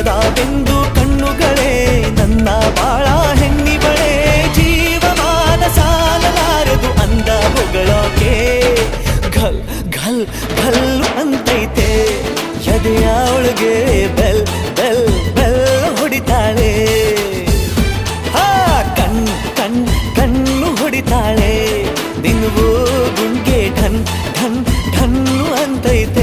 ಜೀವದ ಕಣ್ಣುಗಳೇ, ನನ್ನ ಬಾಳ ಹೆಣ್ಣಿಗಳೇ ಜೀವಮಾನ ಸಾಲಲಾರದು ಅಂದ ಹೊಗಳೋಕೆ. ಘಲ್ ಘಲ್ ಘಲ್ ಅಂತೈತೆ. ಎದೆಯ ಒಳಗೆ ಬೆಲ್ ಬೆಲ್ ಬೆಲ್ ಹೊಡಿತಾಳೆ. ಆ ಕಣ್ ಕಣ್, ಕಣ್ಣು ಹೊಡಿತಾಳೆ. ನಿನ್ಗೂ ಗುಂಡ್ಗೆ ಢನ್ ಢನ್ ಅಂತೈತೆ.